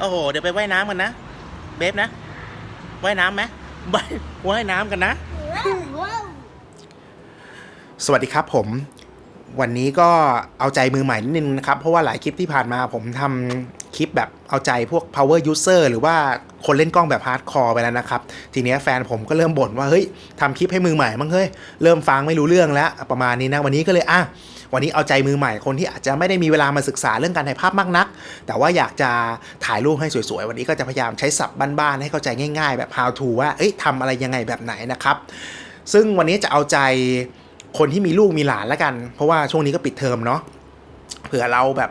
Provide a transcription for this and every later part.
โอ้โห เดี๋ยวไปว่ายน้ำกันนะ เบฟนะ ว่ายน้ำไหมว่ายว่ายน้ำกันนะ สวัสดีครับผม วันนี้ก็เอาใจมือใหม่นิดนึงนะครับ เพราะว่าหลายคลิปที่ผ่านมาผมทำคลิปแบบเอาใจพวก power user หรือว่าคนเล่นกล้องแบบฮาร์ดคอร์ไปแล้วนะครับ ทีนี้แฟนผมก็เริ่มบ่นว่า เฮ้ยทำคลิปให้มือใหม่มั้งเฮ้ย เริ่มฟังไม่รู้เรื่องแล้ว ประมาณนี้นะ วันนี้ก็เลยอะ วันนี้เอาใจมือใหม่คนที่อาจจะไม่ได้มีเวลามาศึกษาเรื่องการถ่ายภาพมากนัก แต่ว่าอยากจะถ่ายรูปให้สวยๆ วันนี้ก็จะพยายามใช้ศัพท์บ้านๆให้เข้าใจง่าย ๆ แบบ how to ว่าเอ้ยทำอะไรยังไงแบบไหนนะครับ ซึ่งวันนี้จะเอาใจคนที่มีลูกมีหลานแล้วกัน เพราะว่าช่วงนี้ก็ปิดเทอมเนาะเผื่อเราแบบ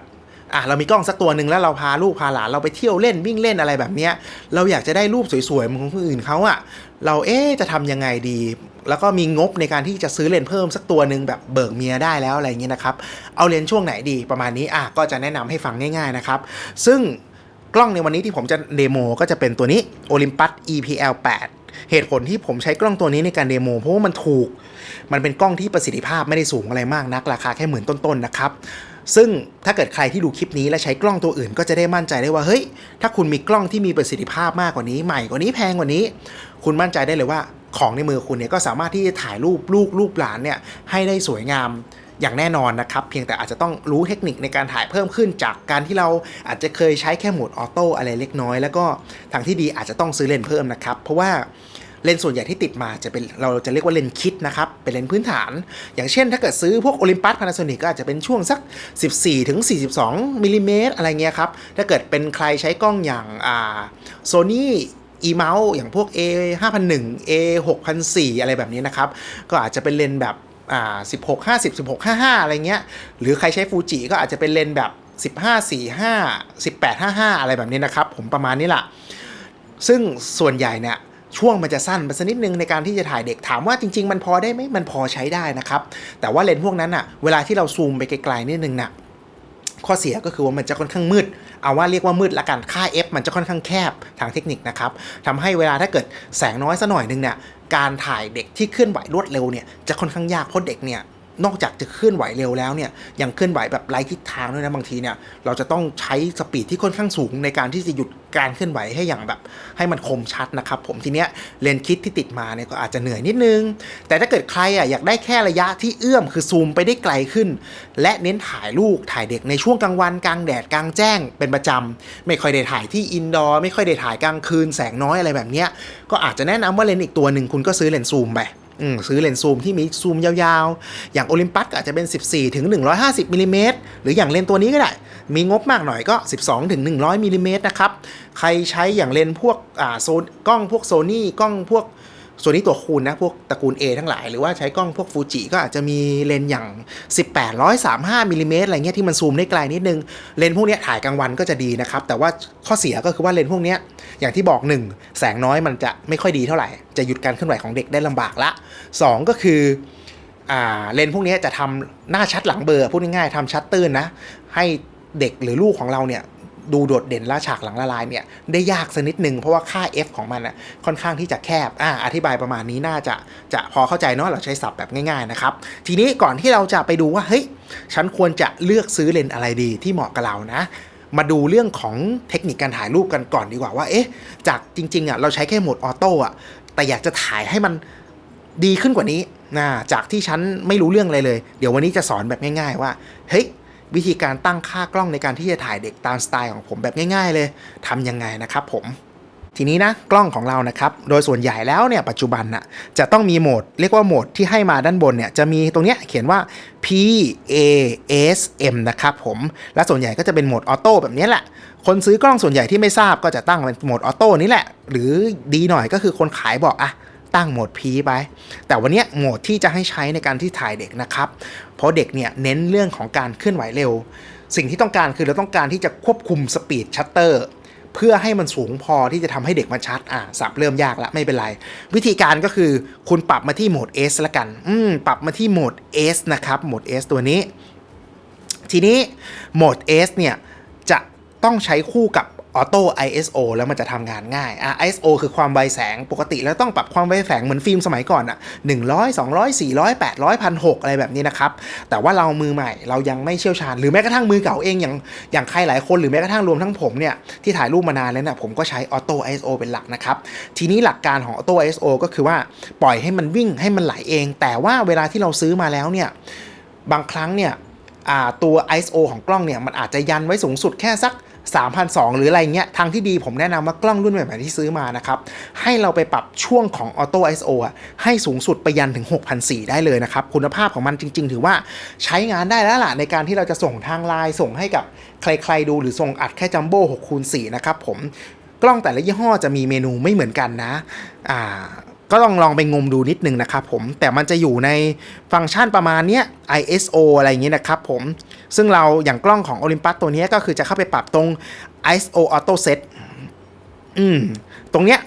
อะเรามีกล้องสักตัวหนึ่งแล้วเราพาลูกพาหลานเราไปเที่ยวเล่นวิ่งเล่นอะไรแบบเนี้ย เราอยากจะได้รูปสวยๆเหมือนของคนอื่นเขาอะเราเอ๊ะจะทำยังไงดี แล้วก็มีงบในการที่จะซื้อเลนเพิ่มสักตัวหนึ่งแบบเบิกเมียได้แล้วอะไรอย่างเงี้ยนะครับ เอาเลนช่วงไหนดีประมาณนี้อะก็จะแนะนำให้ฟังง่ายๆนะครับ ซึ่งกล้องในวันนี้ที่ผมจะเดโมก็จะเป็นตัวนี้ Olympus EPL 8 เหตุผลที่ผมใช้กล้องตัวนี้ในการเดโมเพราะว่ามันถูก มันเป็นกล้องที่ประสิทธิภาพไม่ได้สูงอะไรมากนัก ราคาแค่หมื่นต้นๆนะครับซึ่งถ้าเกิดใครที่ดูคลิปนี้และใช้กล้องตัวอื่นก็จะได้มั่นใจได้ว่าเฮ้ย ถ้าคุณมีกล้องที่มีประสิทธิภาพมากกว่านี้ใหม่กว่านี้แพงกว่านี้ คุณมั่นใจได้เลยว่า ของในมือคุณเนี่ยก็สามารถที่จะถ่ายรูปลูกรูปหลานเนี่ยให้ได้สวยงามอย่างแน่นอนนะครับ เพียงแต่อาจจะต้องรู้เทคนิคในการถ่ายเพิ่มขึ้นจากการที่เราอาจจะเคยใช้แค่โหมดออโต้อะไรเล็กน้อย แล้วก็ทางที่ดีอาจจะต้องซื้อเลนส์เพิ่มนะครับ เพราะว่าเลนส์ส่วนใหญ่ที่ติดมาจะเป็นเราจะเรียกว่าเลนส์คิดนะครับ เป็นเลนส์พื้นฐาน อย่างเช่น ถ้าเกิดซื้อพวกโอลิมปัสพานาโซนิกก็อาจจะเป็นช่วงสัก 14ถึง42มิลลิเมตรอะไรเงี้ยครับ ถ้าเกิดเป็นใครใช้กล้องอย่างอ่าโซนี่ อีเมาส์อย่างพวก A 5001 A 6004อะไรแบบนี้นะครับ ก็อาจจะเป็นเลนแบบอ่า16 50 16 55 อะไรเงี้ย หรือใครใช้ฟูจิก็อาจจะเป็นเลนส์แบบ 15 45 18 55 อะไรแบบนี้นะครับ ผมประมาณนี้แหละซึ่งส่วนใหญ่เนี่ยช่วงมันจะสั้นไปสักนิดนึงในการที่จะถ่ายเด็กถามว่าจริง ๆ มันพอได้ไหมมันพอใช้ได้นะครับ แต่ว่าเลนส์พวกนั้นอะเวลาที่เราซูมไปไกลๆนิดนึงน่ะข้อเสียก็คือว่ามันจะค่อนข้างมืด เอาว่าเรียกว่ามืดละกันค่า f มันจะค่อนข้างแคบทางเทคนิคนะครับทำให้เวลาถ้าเกิดแสงน้อยสักหน่อยนึงเนี่ยการถ่ายเด็กที่เคลื่อนไหวรวดเร็วเนี่ยจะค่อนข้างยากเพราะเด็กเนี่ย นอกจากจะเคลื่อนไหวเร็วแล้วเนี่ยยังเคลื่อนไหวแบบไร้ทิศทางด้วยนะบางทีเนี่ยเราจะต้องใช้สปีดที่ค่อนข้างสูงในการที่จะหยุดการเคลื่อนไหวให้อย่างแบบให้มันคมชัดนะครับผมทีเนี้ยเลนส์คิดที่ติดมาเนี่ยก็อาจจะเหนื่อยนิดนึง แต่ถ้าเกิดใครอะอยากได้แค่ระยะที่เอื้อมคือซูมไปได้ไกลขึ้น และเน้นถ่ายลูกถ่ายเด็กในช่วงกลางวันกลางแดดกลางแจ้งเป็นประจำไม่ค่อยได้ถ่ายที่อินดอร์ไม่ค่อยได้ถ่ายกลางคืนแสงน้อยอะไรแบบเนี้ยก็อาจจะแนะนำว่าเลนส์อีกตัวหนึ่งคุณก็ซื้อเลนส์ซูมไป ซื้อเลนส์ซูมที่มีซูมยาวๆ อย่างโอลิมปัสก็อาจจะเป็น 14ถึง150มิลลิเมตรหรืออย่างเลนส์ตัวนี้ก็ได้ มีงบมากหน่อยก็ 12ถึง100มิลลิเมตรนะครับ ใครใช้อย่างเลนส์พวกอ่าโซนกล้องพวกโซนี่กล้องพวก โซนี่ตัวคูณนะพวกตระกูล A ทั้งหลาย หรือว่าใช้กล้องพวกฟูจิก็อาจจะมีเลนส์อย่าง 18 135มิลลิเมตรอะไรเงี้ยที่มันซูมได้ไกลนิดนึง เลนส์พวกนี้ถ่ายกลางวันก็จะดีนะครับ แต่ว่าข้อเสียก็คือว่าเลนส์พวกนี้อย่างที่บอกหนึ่งแสงน้อยมันจะไม่ค่อยดีเท่าไหร่ จะหยุดการเคลื่อนไหวของเด็กได้ลำบากละสองก็คือเลนส์พวกนี้จะทำหน้าชัดหลังเบลอร์พูดง่ายๆทำชัดตื้นนะให้เด็กหรือลูกของเราเนี่ย ดูโดดเด่นละฉากหลังละลายเนี่ยได้ยากสักนิดนึงเพราะว่าค่า f ของมันอะค่อนข้างที่จะแคบอ่าอธิบายประมาณนี้น่าจะจะพอเข้าใจเนาะเราใช้ศัพท์แบบง่ายๆนะครับทีนี้ก่อนที่เราจะไปดูว่าเฮ้ยฉันควรจะเลือกซื้อเลนส์อะไรดีที่เหมาะกับเรานะมาดูเรื่องของเทคนิคการถ่ายรูปกันก่อนดีกว่าว่า เอ๊ะ จากจริงๆอะเราใช้แค่โหมดออโต้อะ แต่อยากจะถ่ายให้มันดีขึ้นกว่านี้นะจากที่ฉันไม่รู้เรื่องอะไรเลย เดี๋ยววันนี้จะสอนแบบง่ายๆว่า เฮ้ย วิธีการตั้งค่ากล้องในการที่จะถ่ายเด็กตามสไตล์ของผมแบบง่ายๆ เลยทำยังไงนะครับผมทีนี้นะกล้องของเรานะครับโดยส่วนใหญ่แล้วเนี่ยปัจจุบันน่ะจะต้องมีโหมด เรียกว่าโหมดที่ให้มาด้านบนเนี่ยจะมีตรงเนี้ยเขียนว่า P A S M นะครับผมและส่วนใหญ่ก็จะเป็นโหมดออโต้แบบนี้แหละ คนซื้อกล้องส่วนใหญ่ที่ไม่ทราบก็จะตั้งเป็นโหมดออโต้นี่แหละ หรือดีหน่อยก็คือคนขายบอกอะ ตั้งโหมด P ไป แต่วันนี้โหมดที่จะให้ใช้ในการที่ถ่ายเด็กนะครับ เพราะเด็กเนี่ยเน้นเรื่องของการเคลื่อนไหวเร็ว สิ่งที่ต้องการคือเราต้องการที่จะควบคุมสปีดชัตเตอร์เพื่อให้มันสูงพอที่จะทำให้เด็กมันชัด อะสับเริ่มยากละไม่เป็นไร วิธีการก็คือคุณปรับมาที่โหมด S ละกัน อืม ปรับมาที่โหมด S นะครับ โหมด S ตัวนี้ ทีนี้โหมด S เนี่ย จะต้องใช้คู่กับ ออโต้ ISO แล้วมันจะทำงานง่ายอะ ISO คือความไวแสงปกติแล้วต้องปรับความไวแสงเหมือนฟิล์มสมัยก่อนอะ100 200 400 800 1,600อะไรแบบนี้นะครับ แต่ว่าเรามือใหม่เรายังไม่เชี่ยวชาญ หรือแม้กระทั่งมือเก่าเองอย่างอย่างใครหลายคนหรือแม้กระทั่งรวมทั้งผมเนี่ยที่ถ่ายรูปมานานแล้วเนี่ยผมก็ใช้ออโต้ ISO เป็นหลักนะครับ ทีนี้หลักการของออโต้ ISO ก็คือว่าปล่อยให้มันวิ่งให้มันไหลเอง แต่ว่าเวลาที่เราซื้อมาแล้วเนี่ยบางครั้งเนี่ยอ่าตัว ISO ของกล้องเนี่ยมันอาจจะยันไว้สูงสุดแค่สัก 3,200 หรืออะไรเงี้ยทางที่ดีผมแนะนำว่ากล้องรุ่นใหม่ๆที่ซื้อมานะครับให้เราไปปรับช่วงของ Auto ISO อะให้สูงสุดไปยันถึง 6,400 ได้เลยนะครับ คุณภาพของมันจริง ๆ ถือว่าใช้งานได้แล้วล่ะในการที่เราจะส่งทางไลน์ส่งให้กับใครๆดูหรือส่งอัดแค่จัมโบ้6คูณ4นะครับผมกล้องแต่ละยี่ห้อจะมีเมนูไม่เหมือนกันนะอ่า ก็ลองลองไปงมดูนิดนึงนะครับผมแต่มันจะอยู่ในฟังก์ชันประมาณเนี้ย ISO อะไรอย่างเงี้ยนะครับผมซึ่งเราอย่างกล้องของ Olympus ตัวนี้ก็คือจะเข้าไปปรับตรง ISO Auto Set อืมตรงเนี้ย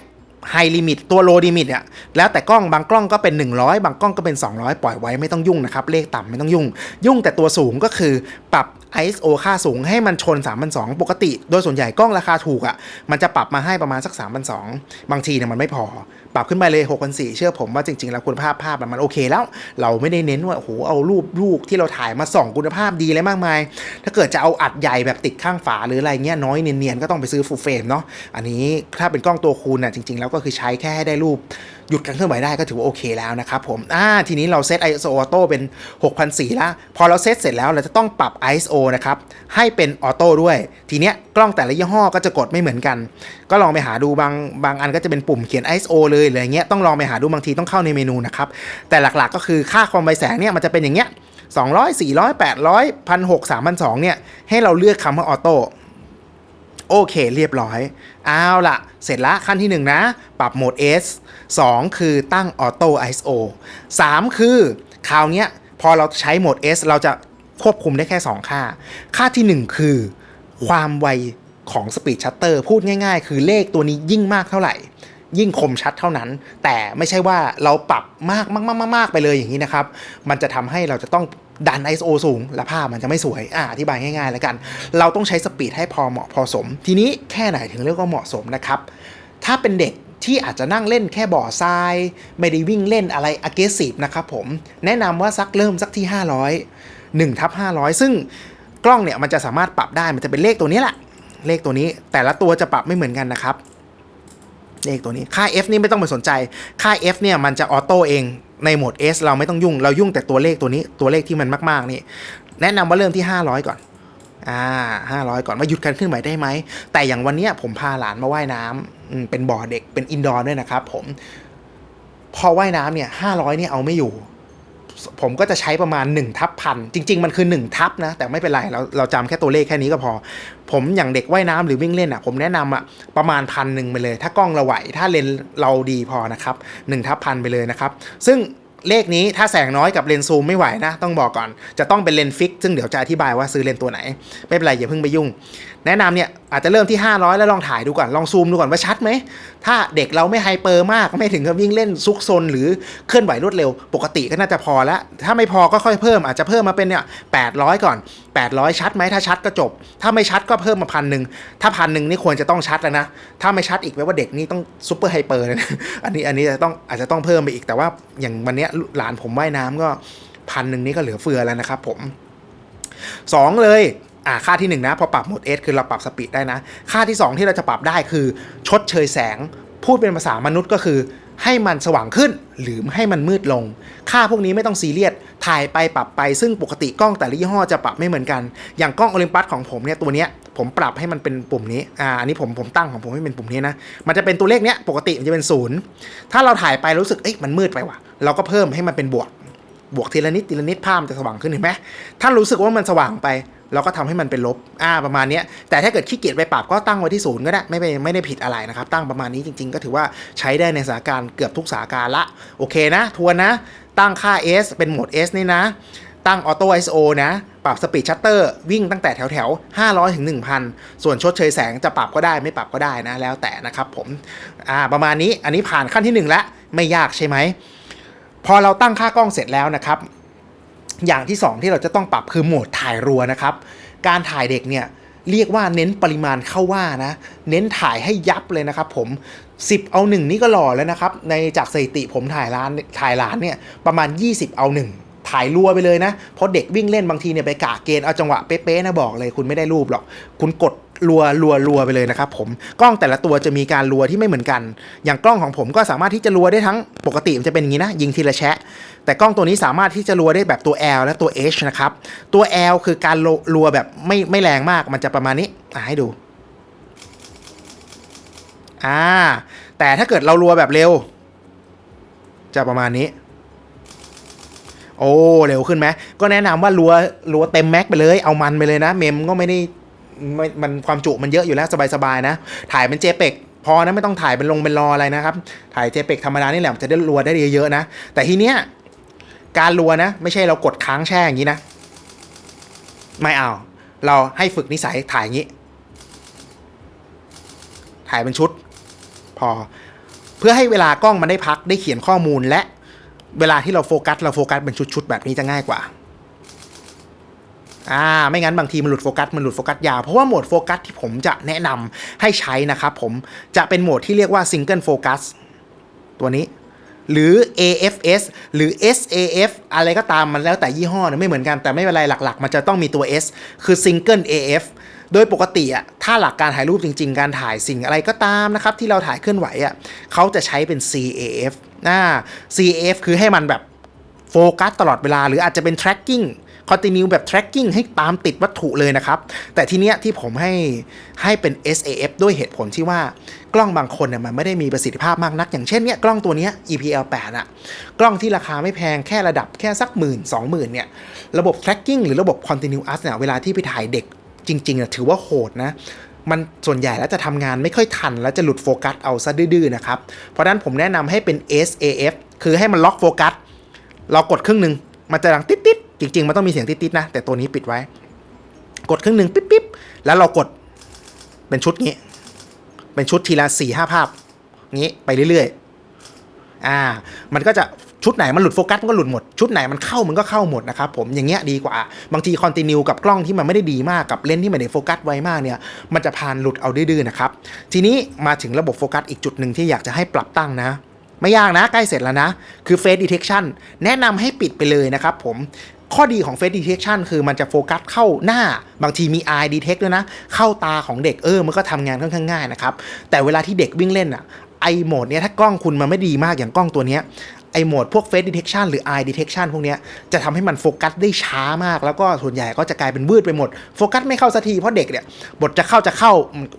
ไฮลิมิตตัวโลลิมิตเนี่ยแล้วแต่กล้องบางกล้องก็เป็น 100 บางกล้องก็เป็น 200 ปล่อยไว้ไม่ต้องยุ่งนะครับ เลขต่ำไม่ต้องยุ่ง ยุ่งแต่ตัวสูงก็คือปรับ ISO ค่าสูงให้มันชน 3,200 ปกติ โดยส่วนใหญ่กล้องราคาถูกอะ่ะ มันจะปรับมาให้ประมาณสัก 3,200 บางทีเนี่ยมันไม่พอ ปรับขึ้นไปเลย6,400 เชื่อผมว่าจริง ๆ แล้วคุณภาพภาพมันโอเคแล้ว เราไม่ได้เน้นว่าโอ้โหเอารูปลูกที่เราถ่ายมาส่องคุณภาพดีเลยมากมาย ถ้าเกิดจะเอาอัดใหญ่แบบติดข้างฝาหรืออะไรเงี้ยน้อยเนียนๆก็ต้องไปซื้อฟูลเฟรมเนาะอันนี้ถ้าเป็นกล้องตัวคูณน่ะจริง ๆ แล้วก็คือใช้แค่ให้ได้รูป หยุดการเคลื่อนไหวได้ก็ถือว่าโอเคแล้วนะครับผมอ่าทีนี้เราเซต ISO Auto เป็น6,400แล้ว พอเราเซตเสร็จแล้วเราจะต้องปรับ ISO นะครับ ให้เป็นออโต้ด้วย ทีเนี้ยกล้องแต่ละยี่ห้อก็จะกดไม่เหมือนกัน ก็ลองไปหาดูบางบางอันก็จะเป็นปุ่มเขียน ISO เลยอะไรเงี้ยต้องลองไปหาดูบางทีต้องเข้าในเมนูนะครับ แต่หลักๆก็คือค่าความไวแสงเนี่ยมันจะเป็นอย่างเงี้ย200 400 800 1,600 3,200เนี่ยให้เราเลือกคำว่าออโต้ โอเคเรียบร้อย เอาละเสร็จละขั้นที่ 1 นะ ปรับโหมด S 2 คือตั้งออโต้ ISO 3 คือคราวนี้พอเราใช้โหมด S เราจะควบคุมได้แค่ 2 ค่า ค่าที่ 1 คือ ความไวของสปีดชัตเตอร์พูดง่ายๆ คือเลขตัวนี้ยิ่งมากเท่าไหร่ ยิ่งคมชัดเท่านั้น แต่ไม่ใช่ว่าเราปรับมากมากมากมากไปเลยอย่างนี้นะครับ มันจะทำให้เราจะต้องดัน ISO สูง และภาพมันจะไม่สวยอ่าอธิบายง่ายๆแล้วกัน เราต้องใช้สปีดให้พอเหมาะพอสม ทีนี้แค่ไหนถึงเรียกว่าเหมาะสมนะครับ ถ้าเป็นเด็กที่อาจจะนั่งเล่นแค่บ่อทราย ไม่ได้วิ่งเล่นอะไร aggressive นะครับผม แนะนำว่าสักเริ่มสักที่ 500 1ทับ500 ซึ่งกล้องเนี่ยมันจะสามารถปรับได้มันจะเป็นเลขตัวนี้แหละเลขตัวนี้แต่ละตัวจะปรับไม่เหมือนกันนะครับ เลขตัวนี้ค่า F นี่ไม่ต้องไปสนใจ ค่า F เนี่ยมันจะออโต้เองในโหมด S เราไม่ต้องยุ่งเรายุ่งแต่ตัวเลขตัวนี้ตัวเลขที่มันมากๆนี่แนะนำว่าเริ่มที่ 500 ก่อนอ่าห้าร้อยก่อนว่าหยุดการเคลื่อนไหวได้ไหม แต่อย่างวันเนี้ยผมพาหลานมาว่ายน้ำอืมเป็นบ่อเด็กเป็นอินดอร์ด้วยนะครับผม พอว่ายน้ำเนี่ยห้าร้อยเนี่ยเอาไม่อยู่ ผมก็จะใช้ประมาณ1ทับพันจริง ๆ มันคือ1ทับนะ แต่ไม่เป็นไร เราเราจำแค่ตัวเลขแค่นี้ก็พอ ผมอย่างเด็กว่ายน้ำหรือวิ่งเล่นอะ ผมแนะนำอะประมาณพันหนึ่งไปเลย ถ้ากล้องเราไหว ถ้าเลนเราดีพอนะครับ1ทับพันไปเลยนะครับ ซึ่งเลขนี้ถ้าแสงน้อยกับเลนส์ซูมไม่ไหวนะ ต้องบอกก่อน จะต้องเป็นเลนฟิก ซึ่งเดี๋ยวจะอธิบายว่าซื้อเลนตัวไหน ไม่เป็นไรอย่าเพิ่งไปยุ่ง แนะนำเนี่ยอาจจะเริ่มที่ 500 แล้วลองถ่ายดูก่อนลองซูมดูก่อนว่าชัดไหม ถ้าเด็กเราไม่ไฮเปอร์มากไม่ถึงกับวิ่งเล่นซุกซนหรือเคลื่อนไหวรวดเร็ว ปกติก็น่าจะพอแล้ว ถ้าไม่พอก็ค่อยเพิ่มอาจจะเพิ่มมาเป็นเนี่ย800ก่อน 800 ชัดไหมถ้าชัดก็จบ ถ้าไม่ชัดก็เพิ่มมาพันหนึ่งถ้าพันหนึ่งนี่ควรจะต้องชัดแล้วนะ ถ้าไม่ชัดอีกแปลว่าเด็กนี่ต้องซุปเปอร์ไฮเปอร์นะอันนี้อันนี้จะต้องอาจจะต้องเพิ่มไปอีกแต่ว่าอย่างวันเนี้ยหลานผมว่ายน้ำก็พันหนึ่งนี่ก็เหลือเฟือแล้วนะครับผมสองเลย อ่าค่าที่1นะพอปรับโหมด S คือเราปรับสปีดได้นะ ค่าที่ 2 ที่เราจะปรับได้คือ ชดเชยแสง พูดเป็นภาษามนุษย์ก็คือ ให้มันสว่างขึ้นหรือให้มันมืดลง ค่าพวกนี้ไม่ต้องซีเรียสถ่ายไปปรับไปซึ่งปกติกล้องแต่ละยี่ห้อจะปรับไม่เหมือนกัน อย่างกล้องโอลิมปัสของผมเนี่ยตัวเนี้ยผมปรับให้มันเป็นปุ่มนี้ อ่า อันนี้ผมผมตั้งของผมให้เป็นปุ่มนี้นะ มันจะเป็นตัวเลขเนี้ยปกติมันจะเป็นศูนย์ถ้าเราถ่ายไปรู้สึก เอ้ยมันมืดไปว่ะ เราก็เพิ่มให้มันเป็นบวก บวกทีละนิดทีละนิดภาพมันจะสว่างขึ้นเห็นไหมถ้ารู้สึกว่ามันสว่างไป เราก็ทำให้มันเป็นลบอ่าประมาณนี้แต่ถ้าเกิดขี้เกียจไปปรับก็ตั้งไว้ที่ศูนย์ก็ได้ไม่ไปไม่ได้ผิดอะไรนะครับ ตั้งประมาณนี้จริง ๆ ก็ถือว่าใช้ได้ในสถานการณ์เกือบทุกสถานการณ์ละโอเคนะ ทวนนะ ตั้งค่า S เป็นโหมด S นี่นะ ตั้งออโต้ ISO นะ ปรับสปีดชัตเตอร์วิ่งตั้งแต่แถวแถว500 ถึง 1,000 ส่วนชดเชยแสงจะปรับก็ได้ไม่ปรับก็ได้นะ แล้วแต่นะครับผมอ่าประมาณนี้อันนี้ผ่านขั้นที่หนึ่งแล้วไม่ยากใช่ไหมพอเราตั้งค่ากล้องเสร็จแล้วนะครับ อย่างที่ 2 ที่เราจะต้องปรับคือโหมดถ่ายรัวนะครับ การถ่ายเด็กเนี่ยเรียกว่าเน้นปริมาณเข้าว่านะ เน้นถ่ายให้ยับเลยนะครับผม 10 เอา1นี่ก็หล่อแล้วนะครับ ในจากสถิติผมถ่ายร้านถ่ายร้านเนี่ยประมาณ 20 เอา 1ถ่ายรัวไปเลยนะ เพราะเด็กวิ่งเล่นบางทีเนี่ยไปกะเกณฑ์เอาจังหวะเป๊ะๆนะบอกเลย คุณไม่ได้รูปหรอก คุณกดรัวรัวรัวไปเลยนะครับผมกล้องแต่ละตัวจะมีการรัวที่ไม่เหมือนกัน อย่างกล้องของผมก็สามารถที่จะรัวได้ทั้งปกติมันจะเป็นอย่างนี้นะ ยิงทีละแชะ แต่กล้องตัวนี้สามารถที่จะรัวได้แบบตัว L และตัว H นะครับ ตัว L คือการรัวแบบไม่ไม่แรงมากมันจะประมาณนี้อะให้ดูอ่าแต่ถ้าเกิดเรารัวแบบเร็ว จะประมาณนี้ โอ้เร็วขึ้นไหมก็แนะนำว่ารัวรัวเต็มแม็กไปเลยเอามันไปเลยนะ เมมก็ไม่ได้มันความจุมันเยอะอยู่แล้วสบายๆนะ ถ่ายเป็นเจเปกพอนะไม่ต้องถ่ายเป็นลงเป็นรออะไรนะครับ ถ่ายเจเปกธรรมดานี่แหละจะได้รัวได้เยอะๆนะ แต่ทีเนี้ย การรัวนะ ไม่ใช่เรากดค้างแช่อย่างนี้นะ ไม่เอา เราให้ฝึกนิสัยถ่ายอย่างนี้ ถ่ายเป็นชุด พอ เพื่อให้เวลากล้องมันได้พักได้เขียนข้อมูลและเวลาที่เราโฟกัสเราโฟกัสเป็นชุดๆแบบนี้จะง่ายกว่าอ่าไม่งั้นบางทีมันหลุดโฟกัสมันหลุดโฟกัสยาว เพราะว่าโหมดโฟกัสที่ผมจะแนะนำให้ใช้นะครับผมจะเป็นโหมดที่เรียกว่า Single Focus ตัวนี้ หรือ AFS หรือ SAF อะไรก็ตามมันแล้วแต่ยี่ห้อนะไม่เหมือนกันแต่ไม่เป็นไรหลัก ๆ มันจะต้องมีตัว S คือ Single AF โดยปกติอะถ้าหลักการถ่ายรูปจริง ๆ การถ่ายสิ่งอะไรก็ตามนะครับ ที่เราถ่ายเคลื่อนไหวอะเขาจะใช้เป็น CAF นะ CAF คือให้มันแบบโฟกัสตลอดเวลา หรืออาจจะเป็น tracking continue แบบ tracking ให้ตามติดวัตถุเลยนะครับ แต่ทีเนี้ยที่ผมให้ให้เป็น SAF ด้วยเหตุผลที่ว่ากล้องบางคนเนี่ยมันไม่ได้มีประสิทธิภาพมากนัก อย่างเช่นเนี้ยกล้องตัวเนี้ย EPL 8อะกล้องที่ราคาไม่แพงแค่ระดับแค่สักหมื่นสองหมื่นเนี่ยระบบ tracking หรือระบบ continuous เนี่ยเวลาที่ไปถ่ายเด็กจริงๆเนี่ยถือว่าโหดนะมันส่วนใหญ่แล้วจะทำงานไม่ค่อยทัน แล้วจะหลุดโฟกัสเอาซะดื้อๆนะครับ เพราะนั้นผมแนะนำให้เป็น SAF คือให้มันล็อกโฟกัส เรากดครึ่งหนึ่งมันจะดังติ๊ด จริง ๆ มันต้องมีเสียงติ๊ดๆนะ แต่ตัวนี้ปิดไว้ กดครึ่งหนึ่งปิ๊บปิ๊บแล้วเรากดเป็นชุดงี้ เป็นชุดทีละสี่ห้าภาพงี้ไปเรื่อยๆ อ่า มันก็จะชุดไหนมันหลุดโฟกัสมันก็หลุดหมด ชุดไหนมันเข้ามันก็เข้าหมดนะครับผมอย่างเงี้ยดีกว่า บางทีคอนติเนียกับกล้องที่มันไม่ได้ดีมากกับเลนส์ที่ไม่ได้โฟกัสไวมากเนี่ย มันจะพานหลุดเอาดื้อๆนะครับ ทีนี้มาถึงระบบโฟกัสอีกจุดหนึ่งที่อยากจะให้ปรับตั้งนะ ไม่ยากนะใกล้เสร็จแล้วนะ คือ Face Detection แนะนำให้ปิดไปเลยนะครับผม ข้อดีของ Face Detection คือมันจะโฟกัสเข้าหน้า บางทีมี Eye Detect ด้วยนะ เข้าตาของเด็กเออ มันก็ทำงานค่อนข้างง่ายนะครับ แต่เวลาที่เด็กวิ่งเล่นอะไอโหมดเนี้ยถ้ากล้องคุณมันไม่ดีมากอย่างกล้องตัวเนี้ยไอโหมดพวก Face Detection หรือ Eye Detection พวกเนี้ยจะทำให้มันโฟกัสได้ช้ามาก แล้วก็ส่วนใหญ่ก็จะกลายเป็นวืดไปหมด โฟกัสไม่เข้าสักทีเพราะเด็กเนี่ยบทจะเข้าจะเข้า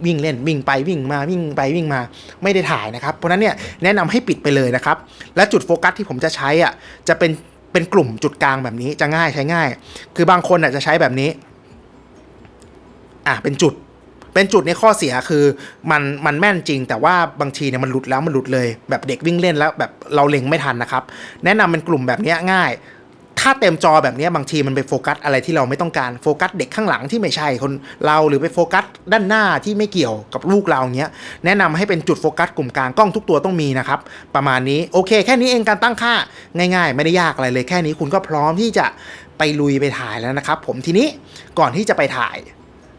วิ่งเล่นวิ่งไปวิ่งมาวิ่งไปวิ่งมาไม่ได้ถ่ายนะครับ เพราะฉะนั้นเนี่ยแนะนำให้ปิดไปเลยนะครับ และจุดโฟกัสที่ผมจะใช้อะจะเป็น เป็นกลุ่มจุดกลางแบบนี้จะง่ายใช้ง่าย คือบางคนอะจะใช้แบบนี้ อะเป็นจุด เป็นจุดในข้อเสียคือมันมันแม่นจริง แต่ว่าบางทีเนี่ยมันหลุดแล้วมันหลุดเลย แบบเด็กวิ่งเล่นแล้วแบบเราเล็งไม่ทันนะครับ แนะนำเป็นกลุ่มแบบนี้ง่าย ถ้าเต็มจอแบบนี้บางทีมันไปโฟกัสอะไรที่เราไม่ต้องการโฟกัสเด็กข้างหลังที่ไม่ใช่คนเราหรือไปโฟกัสด้านหน้าที่ไม่เกี่ยวกับลูกเราเงี้ยแนะนำให้เป็นจุดโฟกัสกลุ่มกลางกล้องทุกตัวต้องมีนะครับ ประมาณนี้โอเค แค่นี้เองการตั้งค่าง่าย ๆ ไม่ได้ยากอะไรเลย แค่นี้คุณก็พร้อมที่จะไปลุยไปถ่ายแล้วนะครับ ผมทีนี้ก่อนที่จะไปถ่าย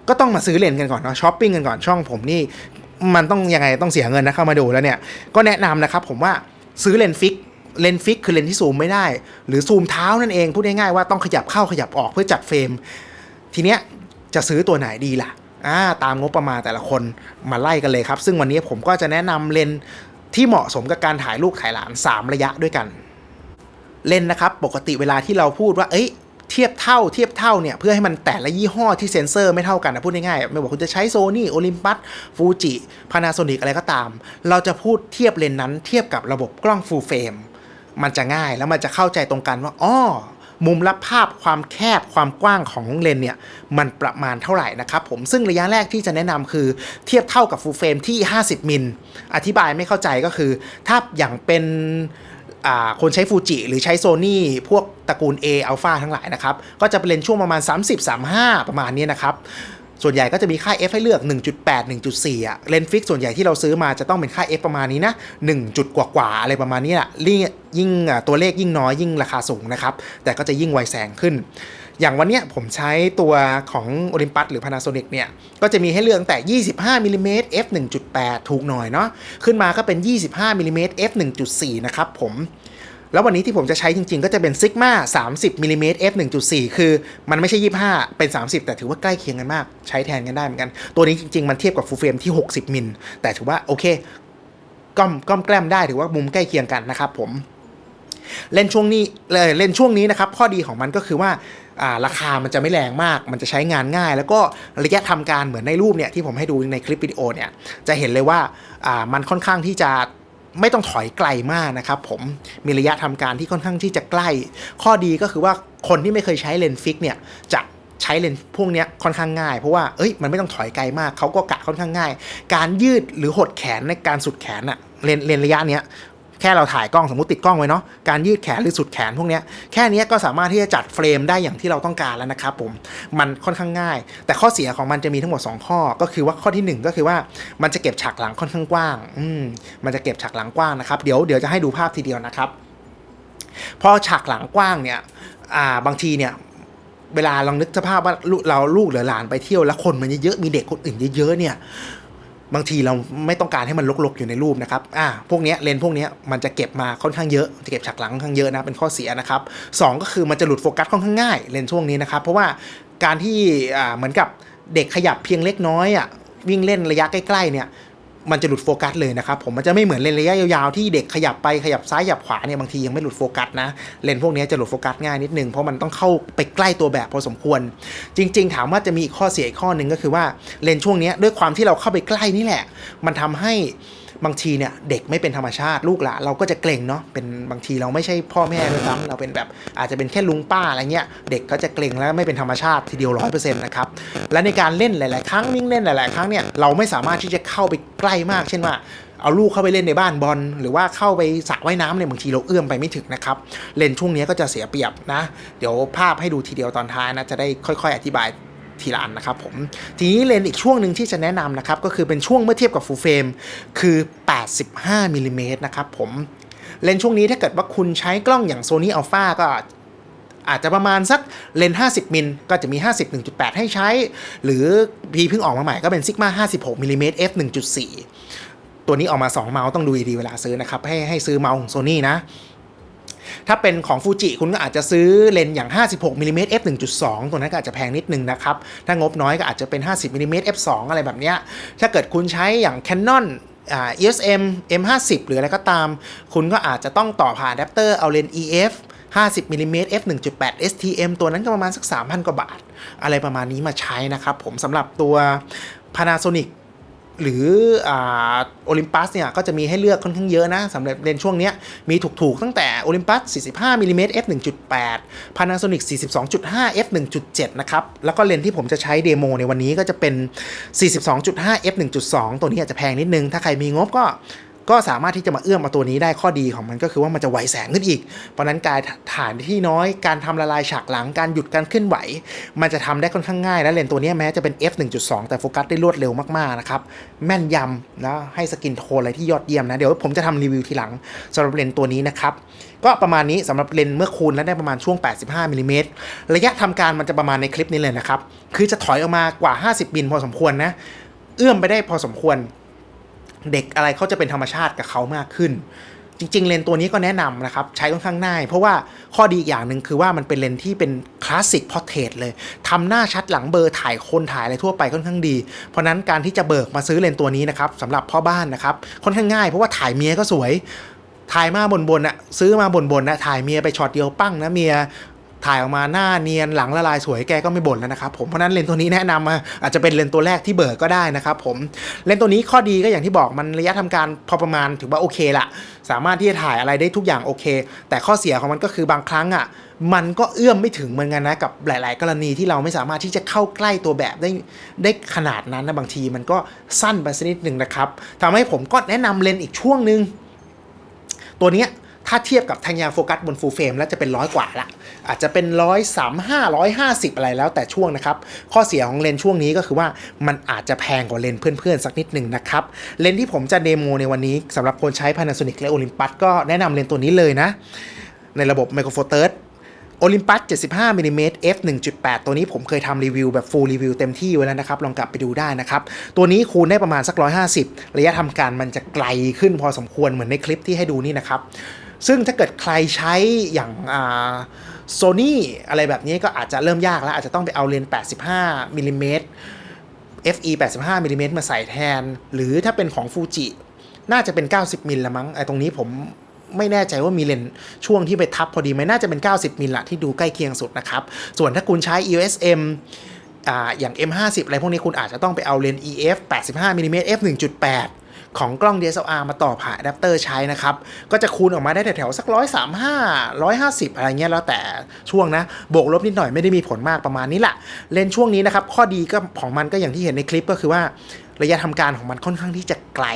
ก็ต้องมาซื้อเลนส์กันก่อนเนาะช้อปปิ้งกันก่อนช่องผมนี่มันต้องยังไงต้องเสียเงินนะเข้ามาดูแล้วเนี่ยก็แนะนำนะครับผมว่าซื้อเลนส์ฟิก เลนฟิกคือเลนที่ซูมไม่ได้ หรือซูมเท้านั่นเองพูดง่ายๆว่าต้องขยับเข้าขยับออกเพื่อจัดเฟรม ทีเนี้ยจะซื้อตัวไหนดีล่ะอ่าตามงบประมาณแต่ละคนมาไล่กันเลยครับ ซึ่งวันนี้ผมก็จะแนะนำเลนที่เหมาะสมกับการถ่ายรูปถ่ายหลาน 3 ระยะด้วยกัน เลนนะครับปกติเวลาที่เราพูดว่าเอ้ยเทียบเท่าเทียบเท่าเนี่ย เพื่อให้มันแต่ละยี่ห้อที่เซ็นเซอร์ไม่เท่ากันนะพูดง่ายๆไม่ว่าคุณจะใช้โซนี่โอลิมปัสฟูจิพานาโซนิกอะไรก็ตาม เราจะพูดเทียบเลนนั้นเทียบกับระบบกล้องฟูลเฟรม มันจะง่ายแล้วมันจะเข้าใจตรงกันว่าอ้อมุมรับภาพความแคบความกว้างของเลนเนี่ยมันประมาณเท่าไหร่นะครับผมซึ่งระยะแรกที่จะแนะนำคือเทียบเท่ากับฟูลเฟรมที่ 50 มิล อธิบายไม่เข้าใจก็คือ ถ้าอย่างเป็นคนใช้ฟูจิหรือใช้โซนี่พวกตระกูล A อัลฟาทั้งหลายนะครับ ก็จะเป็นเลนช่วงประมาณ 30-35 ประมาณนี้นะครับ ส่วนใหญ่ก็จะมีค่า F ให้เลือก 1.8 1.4อะเลนส์ฟิกส่วนใหญ่ที่เราซื้อมาจะต้องเป็นค่า F ประมาณนี้นะ1จุดกว่าๆอะไรประมาณนี้แหละยิ่งตัวเลขยิ่งน้อยยิ่งราคาสูงนะครับ แต่ก็จะยิ่งไวแสงขึ้น อย่างวันนี้ผมใช้ตัวของ Olympus หรือ Panasonic เนี่ย ก็จะมีให้เลือกตั้งแต่ 25มิลลิเมตร f 1.8 ถูกหน่อยเนาะขึ้นมาก็เป็น 25มิลลิเมตร f 1.4 นะครับผม แล้ววันนี้ที่ผมจะใช้จริงๆ ก็จะเป็น Sigma 30มิลลิเมตร f 1.4 คือมันไม่ใช่ 25 เป็น 30 แต่ถือว่าใกล้เคียงกันมาก ใช้แทนกันได้เหมือนกัน ตัวนี้จริงๆ มันเทียบกับ Full Frame ที่ 60 มิล แต่ถือว่าโอเคก้อมก้อมแกล้มได้ถือว่ามุมใกล้เคียงกันนะครับผม เล่นช่วงนี้เลยเล่นช่วงนี้นะครับ ข้อดีของมันก็คือว่าาราคามันจะไม่แรงมาก มันจะใช้งานง่าย แล้วก็ระยะทำการเหมือนในรูปเนี่ยที่ผมให้ดูในคลิปวิดีโอเนี่ย จะเห็นเลยว่าอ่ามันค่อนข้างที่จะ ไม่ต้องถอยไกลมากนะครับผมมีระยะทำการที่ค่อนข้างที่จะใกล้ ข้อดีก็คือว่าคนที่ไม่เคยใช้เลนส์ฟิกเนี่ยจะใช้เลนส์พวกเนี้ยค่อนข้างง่ายเพราะว่าเอ้ยมันไม่ต้องถอยไกลมากเขาก็กะค่อนข้างง่าย การยืดหรือหดแขนในการสุดแขนอะเลนเลนระยะเนี้ย แค่เราถ่ายกล้องสมมติติดกล้องไว้เนาะการยืดแขนหรือสุดแขนพวกนี้แค่นี้ก็สามารถที่จะจัดเฟรมได้อย่างที่เราต้องการแล้วนะครับผมมันค่อนข้างง่าย แต่ข้อเสียของมันจะมีทั้งหมด 2 ข้อ ก็คือว่าข้อทีหนึ่1 ก็คือว่ามันจะเก็บฉากหลังค่อนข้างกว้างอืมมันจะเก็บฉากหลังกว้างนะครับเดี๋ยวเดี๋ยวจะให้ดูภาพทีเดียวนะครับพอฉากหลังกว้างเนี่ยอ่าบางทีเนี่ยเวลาลองนึกสภาพว่าเราลูกหรือหลานไปเที่ยวแล้วคนมันเยอะๆมีเด็กคนอื่นเยอะๆเนี่ย บางทีเราไม่ต้องการให้มันลกๆอยู่ในรูปนะครับอ่าพวกนี้เลนพวกนี้มันจะเก็บมาค่อนข้างเยอะจะเก็บฉากหลังค่อนข้างเยอะนะเป็นข้อเสียนะครับสองก็คือมันจะหลุดโฟกัสค่อนข้างง่ายเลนช่วงนี้นะครับเพราะว่าการที่อ่าเหมือนกับเด็กขยับเพียงเล็กน้อยอะวิ่งเล่นระยะใกล้ๆเนี่ย มันจะหลุดโฟกัสเลยนะครับผมมันจะไม่เหมือนเลนระยะยาวๆที่เด็กขยับไปขยับซ้ายขยับขวาเนี่ยบางทียังไม่หลุดโฟกัสนะเลนพวกนี้จะหลุดโฟกัสง่ายนิดนึงเพราะมันต้องเข้าไปใกล้ตัวแบบพอสมควร จริง ๆ ถามว่าจะมีข้อเสียอีกข้อหนึ่งก็คือว่าเลนช่วงนี้ด้วยความที่เราเข้าไปใกล้นี่แหละ มันทำให้ บางทีเนี่ยเด็กไม่เป็นธรรมชาติลูกหลานเราก็จะเกรงเนาะเป็นบางทีเราไม่ใช่พ่อแม่ด้วยซ้ำเราเป็นแบบอาจจะเป็นแค่ลุงป้าอะไรเงี้ยเด็กก็จะเกรงแล้วไม่เป็นธรรมชาติทีเดียวร้อยเปอร์เซ็นต์นะครับและในการเล่นหลาย ๆ ครั้งวิ่งเล่นหลาย ๆ ครั้งเนี่ยเราไม่สามารถที่จะเข้าไปใกล้มาก เช่นว่าเอาลูกเข้าไปเล่นในบ้านบอลหรือว่าเข้าไปสระว่ายน้ำเนี่ยบางทีเราเอื้อมไปไม่ถึงนะครับ เลนช่วงนี้ก็จะเสียเปรียบนะ เดี๋ยวภาพให้ดูทีเดียวตอนท้ายนะ จะได้ค่อย ๆ อธิบาย ทีละอันนะครับผม ทีนี้เลนส์อีกช่วงหนึ่งที่จะแนะนำนะครับ ก็คือเป็นช่วงเมื่อเทียบกับ full frame คือ 85มิลลิเมตรนะครับผม เลนส์ช่วงนี้ถ้าเกิดว่าคุณใช้กล้องอย่าง Sony Alpha ก็อาจจะประมาณสักเลนส์50 มิล ก็จะมี 50 1.8 ให้ใช้ หรือพีเพิ่งออกมาใหม่ก็เป็น Sigma 56มิลลิเมตร f 1.4 ตัวนี้ออกมา 2 เมาส์ต้องดูดีเวลาซื้อนะครับ ให้ให้ซื้อเมาส์ของ Sony นะ ถ้าเป็นของฟูจิคุณก็อาจจะซื้อเลนส์อย่าง 56มิลลิเมตร f 1.2ตัวนั้นก็อาจจะแพงนิดนึงนะครับ ถ้างบน้อยก็อาจจะเป็น 50มิลลิเมตร f 2อะไรแบบเนี้ยถ้าเกิดคุณใช้อย่าง Canon อ่า ESM M50 หรืออะไรก็ตาม คุณก็อาจจะต้องต่อผ่านอะแดปเตอร์เอาเลนส์ EF 50มิลลิเมตร f 1.8 STM ตัวนั้นก็ประมาณสัก 3,000 กว่าบาท อะไรประมาณนี้มาใช้นะครับผมสำหรับตัว Panasonic หรือโอลิมปัสเนี่ยก็จะมีให้เลือกค่อนข้างเยอะนะสำหรับเลนช่วงนี้มีถูกๆ ตั้งแต่โอลิมปัส 45มิลลิเมตร f 1.8 Panasonic 42.5 f 1.7 นะครับ แล้วก็เลนที่ผมจะใช้เดโมในวันนี้ก็จะเป็น 42.5 f 1.2 ตัวนี้อาจจะแพงนิดนึง ถ้าใครมีงบก็ ก็สามารถที่จะมาเอื้อมเอาตัวนี้ได้ข้อดีของมันก็คือว่ามันจะไวแสงขึ้นอีก เพราะนั้นการฐานที่น้อยการทำละลายฉากหลังการหยุดการเคลื่อนไหว มันจะทำได้ค่อนข้างง่าย และเลนตัวนี้แม้จะเป็น f 1.2 แต่โฟกัสได้รวดเร็วมากๆนะครับแม่นยำแล้วให้สกินโทนอะไรที่ยอดเยี่ยมนะเดี๋ยวผมจะทำรีวิวทีหลังสำหรับเลนตัวนี้นะครับก็ประมาณนี้สำหรับเลนเมื่อคูณแล้วได้ประมาณช่วง 85มิลลิเมตรระยะทำการมันจะประมาณในคลิปนี้เลยนะครับคือจะถอยออกมากว่า 50มิลพอสมควรนะเอื้อมไปได้พอสมควร เด็กอะไรเขาจะเป็นธรรมชาติกับเขามากขึ้น จริง ๆ เลนตัวนี้ก็แนะนำนะครับ ใช้ค่อนข้างง่าย เพราะว่าข้อดีอีกอย่างหนึ่งคือว่ามันเป็นเลนที่เป็นคลาสสิกพอร์เทรตเลยทำหน้าชัดหลังเบอร์ถ่ายคนถ่ายอะไรทั่วไปค่อนข้างดี เพราะนั้นการที่จะเบิกมาซื้อเลนตัวนี้นะครับสำหรับพ่อบ้านนะครับค่อนข้างง่ายเพราะว่าถ่ายเมียก็สวยถ่ายมาบนๆน่ะซื้อมาบนๆนะถ่ายเมียไปช็อตเดียวปั้งนะเมีย ถ่ายออกมาหน้าเนียนหลังละลายสวยแกก็ไม่บ่นแล้วนะครับผมเพราะนั้นเลนส์ตัวนี้แนะนำมาอาจจะเป็นเลนส์ตัวแรกที่เบิกก็ได้นะครับผมเลนส์ตัวนี้ข้อดีก็อย่างที่บอกมันระยะทำการพอประมาณถือว่าโอเคละสามารถที่จะถ่ายอะไรได้ทุกอย่างโอเค แต่ข้อเสียของมันก็คือบางครั้งอะมันก็เอื้อมไม่ถึงเหมือนกันนะกับหลาย ๆ กรณีที่เราไม่สามารถที่จะเข้าใกล้ตัวแบบได้ได้ขนาดนั้นนะบางทีมันก็สั้นไปสักนิดหนึ่งนะครับทำให้ผมก็แนะนำเลนส์อีกช่วงหนึ่งตัวเนี้ย ถ้าเทียบกับแทงยางโฟกัสบนฟูลเฟรมแล้วจะเป็นร้อยกว่าละอาจจะเป็นร้อยสามห้าร้อยห้าสิบอะไรแล้วแต่ช่วงนะครับ ข้อเสียของเลนช่วงนี้ก็คือว่ามันอาจจะแพงกว่าเลนเพื่อนๆ สักนิดหนึ่งนะครับ เลนที่ผมจะเดโมในวันนี้สำหรับคนใช้ Panasonic และ Olympus ก็แนะนำเลนตัวนี้เลยนะ ในระบบ Micro Four Third Olympus 75 mm f 1.8 ตัวนี้ผมเคยทำรีวิวแบบ full รีวิวเต็มที่ไว้แล้วนะครับ ลองกลับไปดูได้นะครับ ตัวนี้คูณได้ประมาณสัก 150 ระยะทำการมันจะไกลขึ้นพอสมควรเหมือนในคลิปที่ให้ดูนี่นะครับ ซึ่งถ้าเกิดใครใช้อย่างโซนี่อะไรแบบนี้ก็อาจจะเริ่มยากแล้ว อาจจะต้องไปเอาเลนส์85มิลลิเมตร FE 85มิลลิเมตรมาใส่แทน หรือถ้าเป็นของฟูจิน่าจะเป็น 90มิลละมั้งไอ้ตรงนี้ผมไม่แน่ใจว่ามีเลนส์ช่วงที่ไปทับพอดีไหมน่าจะเป็น 90มิลละที่ดูใกล้เคียงสุดนะครับ ส่วนถ้าคุณใช้ EOS M ออย่าง M50 อะไรพวกนี้คุณอาจจะต้องไปเอาเลนส์ EF 85มิลลิเมตร f 1.8 ของกล้อง DSLR มาต่อผ่านอะแดปเตอร์ใช้นะครับ ก็จะคูณออกมาได้แถวๆสัก135 150อยห้าสิบอะไรเงี้ยแล้วแต่ช่วงนะบวกลบนิดหน่อยไม่ได้มีผลมากประมาณนี้แหละเลนช่วงนี้นะครับข้อดีก็ของมันก็อย่างที่เห็นในคลิปก็คือว่าระยะทำการของมันค่อนข้างที่จะไกล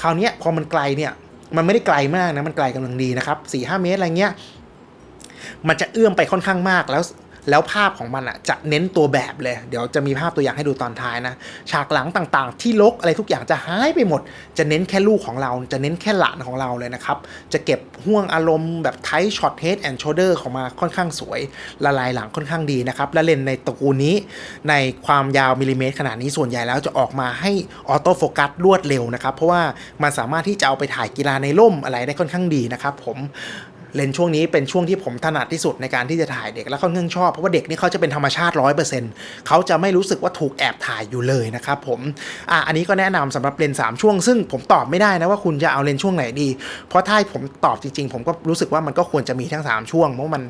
คราวนี้พอมันไกลเนี่ยมันไม่ได้ไกลมากนะมันไกลกำลังดีนะครับ4-5เมตรอะไรเงี้ยมันจะเอื้อมไปค่อนข้างมากแล้ว แล้วภาพของมันอะจะเน้นตัวแบบเลย เดี๋ยวจะมีภาพตัวอย่างให้ดูตอนท้ายนะ ฉากหลังต่างๆ ที่ลกอะไรทุกอย่างจะหายไปหมด จะเน้นแค่ลูกของเรา จะเน้นแค่หลานของเราเลยนะครับ จะเก็บห่วงอารมณ์แบบไทช็อตเฮดแอนด์โชเดอร์ของมาค่อนข้างสวย ละลายหลังค่อนข้างดีนะครับ และเลนในตระกูลนี้ ในความยาวมิลลิเมตรขนาดนี้ส่วนใหญ่แล้วจะออกมาให้ออโต้โฟกัสรวดเร็วนะครับ เพราะว่ามันสามารถที่จะเอาไปถ่ายกีฬาในร่มอะไรได้ค่อนข้างดีนะครับผม เลนช่วงนี้เป็นช่วงที่ผมถนัดที่สุดในการที่จะถ่ายเด็กและค่อนข้างชอบเพราะว่าเด็กนี่เขาจะเป็นธรรมชาติ100%เขาจะไม่รู้สึกว่าถูกแอบถ่ายอยู่เลยนะครับผมอะอันนี้ก็แนะนำสำหรับเลนส์3ช่วง ซึ่งผมตอบไม่ได้นะว่าคุณจะเอาเลนช่วงไหนดี เพราะถ้าให้ผมตอบจริงๆ ผมก็รู้สึกว่ามันก็ควรจะมีทั้ง 3 ช่วงเพราะมัน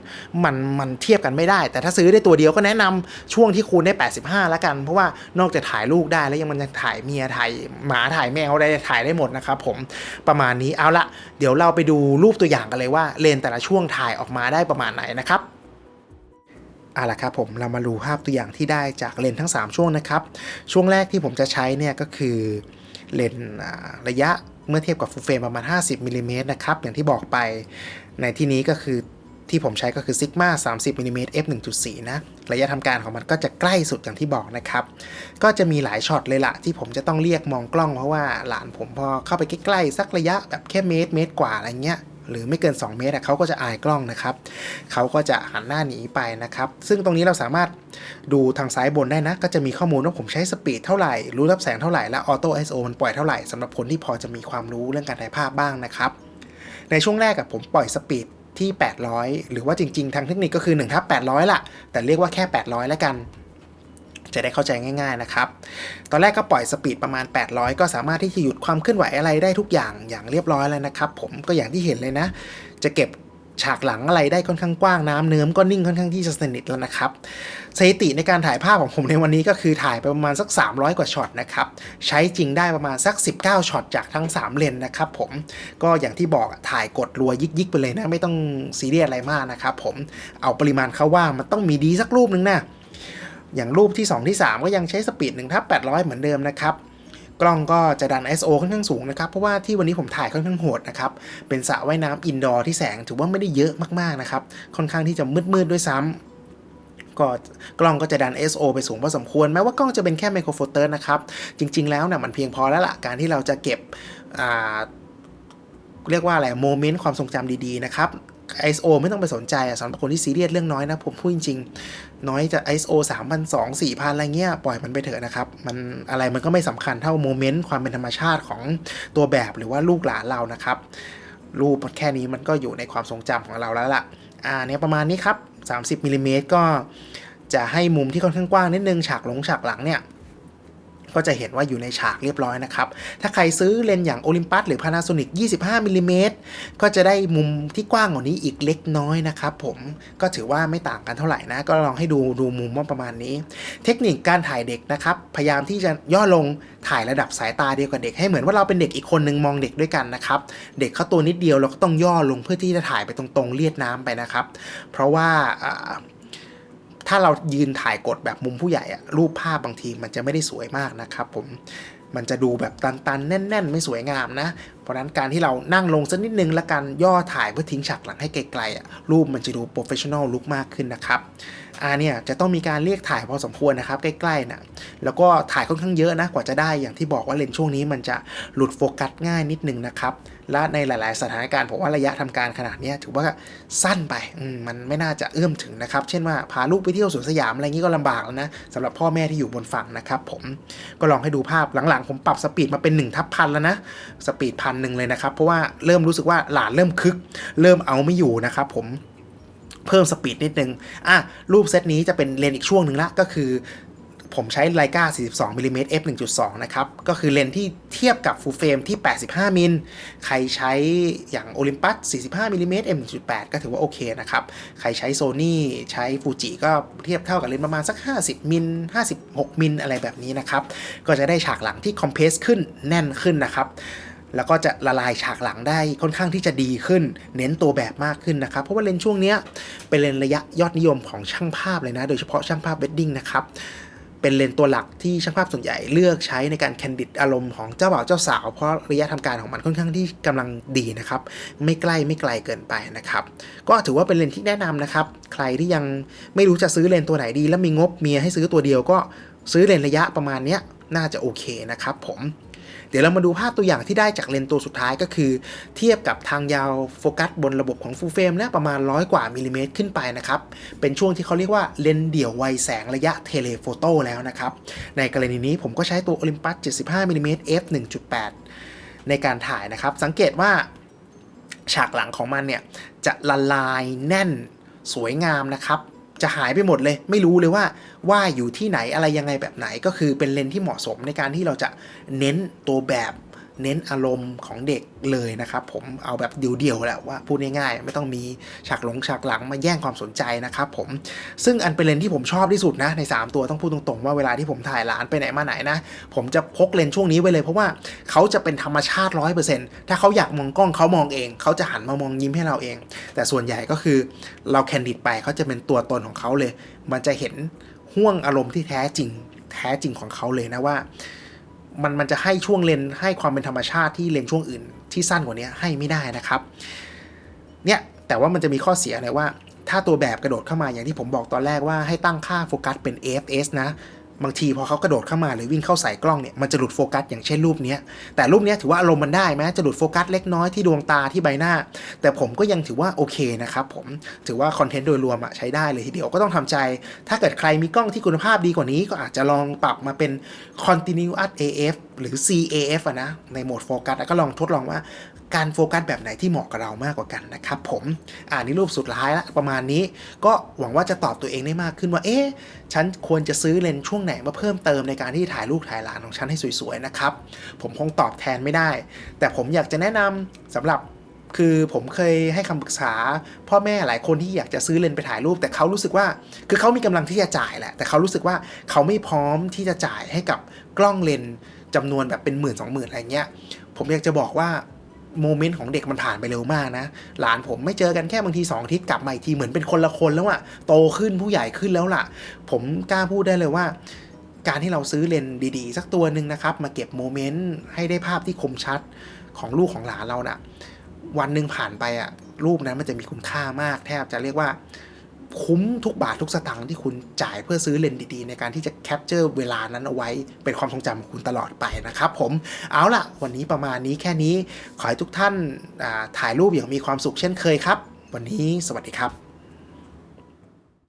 มันมันเทียบกันไม่ได้ แต่ถ้าซื้อได้ตัวเดียวก็แนะนำช่วงที่คูณได้ 85 แล้วกัน เพราะว่านอกจากถ่ายลูกได้แล้วยังมันยังถ่ายเมียถ่ายหมาถ่ายแมวได้ถ่ายได้หมดนะครับผมประมาณนี้เอาละเดี๋ยวเราไปดูรูปตัวอย่างกันเลยว่าเลนส์แต่ละช่วงถ่ายออกมาได้ประมาณไหนนะครับเอาละครับผมเรามาดูภาพตัวอย่างที่ได้จากเลนทั้ง 3 ช่วงนะครับ ช่วงแรกที่ผมจะใช้เนี่ยก็คือเลนระยะเมื่อเทียบกับฟูลเฟรมประมาณ 50มิลลิเมตรนะครับอย่างที่บอกไปในที่นี้ก็คือที่ผมใช้ก็คือ Sigma 30มิลลิเมตร f 1.4 นะ ระยะทำการของมันก็จะใกล้สุดอย่างที่บอกนะครับ ก็จะมีหลายช็อตเลยละที่ผมจะต้องเรียกมองกล้องเพราะว่าหลานผมพอเข้าไปใกล้ๆสักระยะแบบแค่เมตรเมตรกว่าอะไรเงี้ย หรือไม่เกิน 2 เมตรเขาก็จะอายกล้องนะครับเขาก็จะหันหน้าหนีไปนะครับ ซึ่งตรงนี้เราสามารถดูทางซ้ายบนได้นะ ก็จะมีข้อมูลว่าผมใช้สปีดเท่าไหร่ รู้รับแสงเท่าไหร่ และออโต้ ISO มันปล่อยเท่าไหร่สำหรับคนที่พอจะมีความรู้เรื่องการถ่ายภาพบ้างนะครับ ในช่วงแรกกับผมปล่อยสปีดที่ 800 หรือว่าจริง ๆ ทางเทคนิคก็คือ1ทับ800ละแต่เรียกว่าแค่ 800 แล้วกัน จะได้เข้าใจง่ายๆนะครับ ตอนแรกก็ปล่อยสปีดประมาณ 800 ก็สามารถที่จะหยุดความเคลื่อนไหวอะไรได้ทุกอย่างอย่างเรียบร้อยแล้วนะครับ ผมก็อย่างที่เห็นเลยนะ จะเก็บฉากหลังอะไรได้ค่อนข้างกว้างน้ำเนิ้อมก็นิ่งค่อนข้างที่จะสนิทแล้วนะครับสถิติในการถ่ายภาพของผมในวันนี้ก็คือถ่ายไปประมาณสัก 300 กว่าช็อตนะครับใช้จริงได้ประมาณสัก 19ช็อตจากทั้ง 3 เลนนะครับผมก็อย่างที่บอกถ่ายกดรัวยิกๆไปเลยนะ ไม่ต้องซีเรียสอะไรมากนะครับผมเอาปริมาณเข้าว่ามันต้องมีดีสักรูปนึงนะ อย่างรูปที่ 2 ที่ 3 ก็ยังใช้สปีด1ทับ800 เหมือนเดิมนะครับกล้องก็จะดัน ISO ค่อนข้างสูงนะครับ เพราะว่าที่วันนี้ผมถ่ายค่อนข้างโหดนะครับ เป็นสระว่ายน้ำอินดอร์ที่แสงถือว่าไม่ได้เยอะมากๆนะครับ ค่อนข้างที่จะมืดๆด้วยซ้ำก็กล้องก็จะดัน ISO ไปสูงพอสมควร แม้ว่ากล้องจะเป็นแค่ไมโครโฟเตอร์นะครับ จริง ๆ แล้วนะ่ะมันเพียงพอแล้วล่ะ การที่เราจะเก็บเรียกว่าอะไรโมเมนต์ความทรงจำดีๆนะครับ ISO ไม่ต้องไปสนใจอะสำหรับคนที่ซีเรียสเรื่องน้อยนะ ผมพูดจริงๆ น้อยจะ ISO 3,200 4,000 อะไรเงี้ย ปล่อยมันไปเถอะนะครับ มันอะไรมันก็ไม่สำคัญเท่าโมเมนต์ความเป็นธรรมชาติของตัวแบบหรือว่าลูกหลานเรานะครับ รูปแค่นี้มันก็อยู่ในความทรงจำของเราแล้วล่ะ อ่าเนี่ยประมาณนี้ครับ 30มิลลิเมตรก็จะให้มุมที่ค่อนข้างกว้างนิดนึง ฉากหลงฉากหลังเนี่ย ก็จะเห็นว่าอยู่ในฉากเรียบร้อยนะครับ ถ้าใครซื้อเลนส์อย่าง Olympus หรือ Panasonic 25มิลลิเมตรก็จะได้มุมที่กว้างกว่านี้อีกเล็กน้อยนะครับผมก็ถือว่าไม่ต่างกันเท่าไหร่นะ ก็ลองให้ดูดูมุมว่าประมาณนี้ เทคนิคการถ่ายเด็กนะครับ พยายามที่จะย่อลงถ่ายระดับสายตาเดียวกับเด็กให้เหมือนว่าเราเป็นเด็กอีกคนนึงมองเด็กด้วยกันนะครับ เด็กเขาตัวนิดเดียวเราก็ต้องย่อลงเพื่อที่จะถ่ายไปตรงๆเลียดน้ำไปนะครับ เพราะว่า ถ้าเรายืนถ่ายกดแบบมุมผู้ใหญ่อะรูปภาพบางทีมันจะไม่ได้สวยมากนะครับผมมันจะดูแบบตันๆ แน่น ๆ ไม่สวยงามนะ เพราะนั้นการที่เรานั่งลงสักนิดนึงแล้วกันย่อถ่ายเพื่อทิ้งฉากหลังให้ไกลๆอะรูปมันจะดูโปรเฟชชั่นอลลุกมากขึ้นนะครับ อ่าเนี่ยจะต้องมีการเรียกถ่ายพอสมควรนะครับใกล้ๆนะแล้วก็ถ่ายค่อนข้างเยอะนะกว่าจะได้อย่างที่บอกว่าเลนส์ช่วงนี้มันจะหลุดโฟกัสง่ายนิดนึงนะครับและในหลายๆ สถานการณ์ผมว่าระยะทำการขนาดนี้ถือว่าสั้นไปมมันไม่น่าจะเอื้อมถึงนะครับ เช่นว่าพาลูกไปเที่ยวสวนสยามอะไรงนี้ก็ลำบากแล้วนะสำหรับพ่อแม่ที่อยู่บนฝั่งนะครับผมก็ลองให้ดูภาพหลังๆ ผมปรับสปีดมาเป็น1ทับพันแล้วนะสปีดพันหนึ่งเลยนะครับ เพราะว่าเริ่มรู้สึกว่าหลานเริ่มคึก เริ่มเอาไม่อยู่นะครับผม เพิ่มสปีดนิดนึงอะรูปเซตนี้จะเป็นเลนอีกช่วงหนึ่งละก็คือผมใช้ไลกา42มิลลิเมตร f 1.2 นะครับ ก็คือเลนที่เทียบกับฟูลเฟรมที่ 85 มิล ใครใช้อย่างโอลิมปัส 45มิลลิเมตร f 1.8 ก็ถือว่าโอเคนะครับ ใครใช้โซนี่ใช้ฟูจิก็เทียบเท่ากับเลนประมาณสัก 50 มิล 56 มิล อะไรแบบนี้นะครับ ก็จะได้ฉากหลังที่คอมเพรสขึ้นแน่นขึ้นนะครับ แล้วก็จะละลายฉากหลังได้ค่อนข้างที่จะดีขึ้น เน้นตัวแบบมากขึ้นนะครับ เพราะว่าเลนส์ช่วงเนี้ยเป็นเลนส์ระยะยอดนิยมของช่างภาพเลยนะ โดยเฉพาะช่างภาพเวดดิ้งนะครับเป็นเลนตัวหลักที่ช่างภาพส่วนใหญ่เลือกใช้ในการแคนดิดอารมณ์ของเจ้าบ่าวเจ้าสาว เพราะระยะทำการของมันค่อนข้างที่กำลังดีนะครับ ไม่ใกล้ไม่ไกลเกินไปนะครับ ก็ถือว่าเป็นเลนที่แนะนำนะครับ ใครที่ยังไม่รู้จะซื้อเลนตัวไหนดี แล้วมีงบเมียให้ซื้อตัวเดียวก็ซื้อเลนระยะประมาณเนี้ย น่าจะโอเคนะครับผมเดี๋ยวเรามาดูภาพตัวอย่างที่ได้จากเลนส์ตัวสุดท้ายก็คือ เทียบกับทางยาวโฟกัสบนระบบของฟูลเฟรมแล้วประมาณร้อยกว่ามิลลิเมตรขึ้นไปนะครับ เป็นช่วงที่เขาเรียกว่าเลนส์เดี่ยวไวแสงระยะเทเลโฟโต้แล้วนะครับ ในกรณีนี้ผมก็ใช้ตัว Olympus 75มิลลิเมตร f 1.8 ในการถ่ายนะครับ สังเกตว่าฉากหลังของมันเนี่ยจะละลายแน่นสวยงามนะครับ จะหายไปหมดเลย ไม่รู้เลยว่าว่าอยู่ที่ไหนอะไรยังไงแบบไหนก็คือเป็นเลนที่เหมาะสมในการที่เราจะเน้นตัวแบบ เน้นอารมณ์ของเด็กเลยนะครับผมเอาแบบเดียวๆแหละว่าพูดง่ายๆ ไม่ต้องมีฉากหลงฉากหลังมาแย่งความสนใจนะครับผมซึ่งอันเป็นเลนที่ผมชอบที่สุดนะใน 3 ตัวต้องพูดตรงๆ ว่าเวลาที่ผมถ่ายหลานไปไหนมาไหนนะ ผมจะพกเลนช่วงนี้ไว้เลยเพราะว่าเขาจะเป็นธรรมชาติ 100%ถ้าเขาอยากมองกล้องเขามองเอง เขาจะหันมามองยิ้มให้เราเอง แต่ส่วนใหญ่ก็คือเราแคนดิดไปเขาจะเป็นตัวตนของเขาเลย มันจะเห็นห่วงอารมณ์ที่แท้จริงแท้จริงของเขาเลยนะว่า มันมันจะให้ช่วงเลนให้ความเป็นธรรมชาติที่เลนช่วงอื่น ที่สั้นกว่านี้ให้ไม่ได้นะครับ เนี่ยแต่ว่ามันจะมีข้อเสียเลยว่า ถ้าตัวแบบกระโดดเข้ามาอย่างที่ผมบอกตอนแรกว่าให้ตั้งค่าโฟกัสเป็น AFS นะ บางทีพอเขากระโดดเข้ามาหรือวิ่งเข้าใส่กล้องเนี่ยมันจะหลุดโฟกัสอย่างเช่นรูปนี้แต่รูปนี้ถือว่าอารมณ์มันได้แม้จะหลุดโฟกัสเล็กน้อยที่ดวงตาที่ใบหน้า แต่ผมก็ยังถือว่าโอเคนะครับผมถือว่าคอนเทนต์โดยรวมอะใช้ได้เลยทีเดียวก็ต้องทำใจ ถ้าเกิดใครมีกล้องที่คุณภาพดีกว่านี้ก็อาจจะลองปรับมาเป็น continuous AF หรือ CAF อะนะในโหมดโฟกัสแล้วก็ลองทดลองว่า การโฟกัสแบบไหนที่เหมาะกับเรามากกว่ากันนะครับผมอ่านี่รูปสุดท้ายละประมาณนี้ก็หวังว่าจะตอบตัวเองได้มากขึ้นว่าเอ๊ะฉันควรจะซื้อเลนช่วงไหนมาเพิ่มเติมในการที่ถ่ายลูกถ่ายหลานของฉันให้สวยๆนะครับผมคงตอบแทนไม่ได้ แต่ผมอยากจะแนะนำสำหรับคือผมเคยให้คำปรึกษา พ่อแม่หลายคนที่อยากจะซื้อเลนไปถ่ายรูป แต่เขารู้สึกว่าคือเขามีกำลังที่จะจ่ายแหละ แต่เขารู้สึกว่าเขาไม่พร้อมที่จะจ่ายให้กับกล้องเลนจำนวนแบบเป็นหมื่นสองหมื่นอะไรเงี้ยผมอยากจะบอกว่า โมเมนต์ของเด็กมันผ่านไปเร็วมากนะ หลานผมไม่เจอกันแค่บางทีสองอาทิตย์กลับมาอีกทีเหมือนเป็นคนละคนแล้วอะโตขึ้นผู้ใหญ่ขึ้นแล้วล่ะ ผมกล้าพูดได้เลยว่า การที่เราซื้อเลนส์ดีๆ สักตัวหนึ่งนะครับ มาเก็บโมเมนต์ให้ได้ภาพที่คมชัดของลูกของหลานเราน่ะวันหนึ่งผ่านไปอะรูปนั้นมันจะมีคุณค่ามาก แทบจะเรียกว่า คุ้มทุกบาททุกสตางค์ที่คุณจ่ายเพื่อซื้อเลนส์ดีๆ ในการที่จะแคปเจอร์เวลานั้นเอาไว้เป็นความทรงจำของคุณตลอดไปนะครับผมเอาล่ะ วันนี้ประมาณนี้แค่นี้ ขอให้ทุกท่านอ่าถ่ายรูปอย่างมีความสุขเช่นเคยครับ วันนี้สวัสดีครับ